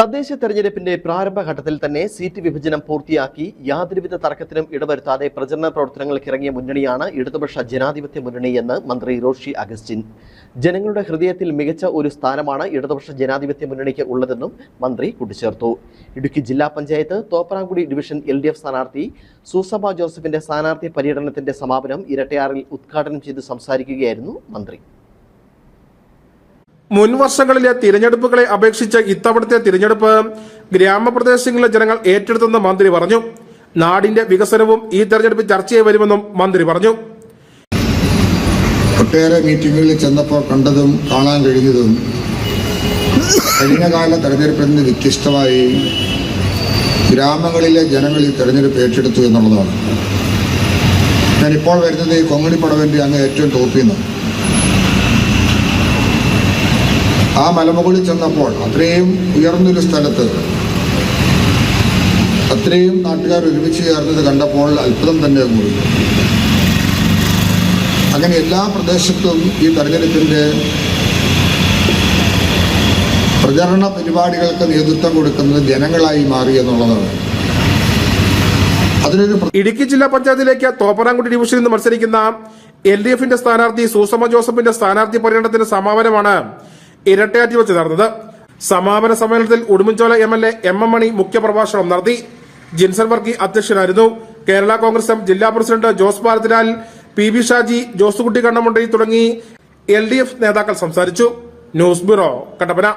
തദ്ദേശ തെരഞ്ഞെടുപ്പിന്റെ പ്രാരംഭഘട്ടത്തിൽ തന്നെ സീറ്റ് വിഭജനം പൂർത്തിയാക്കി യാതൊരുവിധ തർക്കത്തിനും ഇടവരുത്താതെ പ്രചരണ പ്രവർത്തനങ്ങൾക്ക് ഇറങ്ങിയ മുന്നണിയാണ് ഇടതുപക്ഷ ജനാധിപത്യ മുന്നണി എന്ന് മന്ത്രി റോഷി അഗസ്റ്റിൻ. ജനങ്ങളുടെ ഹൃദയത്തിൽ മികച്ച ഒരു സ്ഥാനമാണ് ഇടതുപക്ഷ ജനാധിപത്യ മുന്നണിക്ക് ഉള്ളതെന്നും മന്ത്രി കൂട്ടിച്ചേർത്തു. ഇടുക്കി ജില്ലാ panchayat Thopparamkudi division L D F സ്ഥാനാർത്ഥി സൂസഭ ജോസഫിന്റെ സ്ഥാനാർത്ഥി പര്യടനത്തിന്റെ സമാപനം ഇരട്ടയാറിൽ ഉദ്ഘാടനം ചെയ്ത് സംസാരിക്കുകയായിരുന്നു മന്ത്രി. മുൻ വർഷങ്ങളിലെ തിരഞ്ഞെടുപ്പുകളെ അപേക്ഷിച്ച് ഇത്തവണത്തെ തിരഞ്ഞെടുപ്പ് ഗ്രാമപ്രദേശങ്ങളിലെ ജനങ്ങൾ ഏറ്റെടുത്തെന്ന് മന്ത്രി പറഞ്ഞു. നാടിന്റെ വികസനവും ഈ തെരഞ്ഞെടുപ്പ് ചർച്ചയായി വരുമെന്നും മന്ത്രി പറഞ്ഞു. ഒട്ടേറെ മീറ്റിങ്ങുകളിൽ ചെന്നപ്പോൾ കണ്ടതും കാണാൻ കഴിഞ്ഞതും കഴിഞ്ഞ കാല തെരഞ്ഞെടുപ്പിൽ നിന്ന് വ്യത്യസ്തമായി ഗ്രാമങ്ങളിലെ ജനങ്ങൾ ഈ തെരഞ്ഞെടുപ്പ് ഏറ്റെടുത്തു എന്നുള്ളതാണ്. ഞാനിപ്പോൾ വരുന്നത് കൊങ്ങണി പടവന്റെ അങ്ങ് ഏറ്റവും ടോപ്പിൽ നിന്ന് ആ മലമുകളിൽ ചെന്നപ്പോൾ അത്രയും ഉയർന്നൊരു സ്ഥലത്ത് അത്രയും നാട്ടുകാർ ഒരുമിച്ച് ചേർന്നത് കണ്ടപ്പോൾ അത്ഭുതം തന്നെ കൂടി. അങ്ങനെ എല്ലാ പ്രദേശത്തും ഈ തെരഞ്ഞെടുപ്പിന്റെ പ്രചരണ പരിപാടികൾക്ക് നേതൃത്വം കൊടുക്കുന്നത് ജനങ്ങളായി മാറി എന്നുള്ളതാണ്. അതിനൊരു ഇടുക്കി ജില്ലാ പഞ്ചായത്തിലേക്ക് തോപ്പറാംകുടി ഡിവിഷനിൽ നിന്ന് മത്സരിക്കുന്ന എൽ ഡി എഫിന്റെ സ്ഥാനാർത്ഥി സൂസമ്മ ജോസഫിന്റെ സ്ഥാനാർത്ഥി പര്യടനത്തിന് സമാപനമാണ് ഇരട്ടയാറ്റി വെച്ച് നടന്നത്. സമാപന സമ്മേളനത്തിൽ Udumbanchola M L A M M Mani മുഖ്യപ്രഭാഷണം നടത്തി. ജിൻസൺ വർക്കി അധ്യക്ഷനായിരുന്നു. കേരള കോൺഗ്രസ് എം ജില്ലാ president Jose Bharathilal P B Shaji Josekutty Kannamundi തുടങ്ങി എൽ ഡി എഫ് നേതാക്കൾ സംസാരിച്ചു. News bureau Kattappana.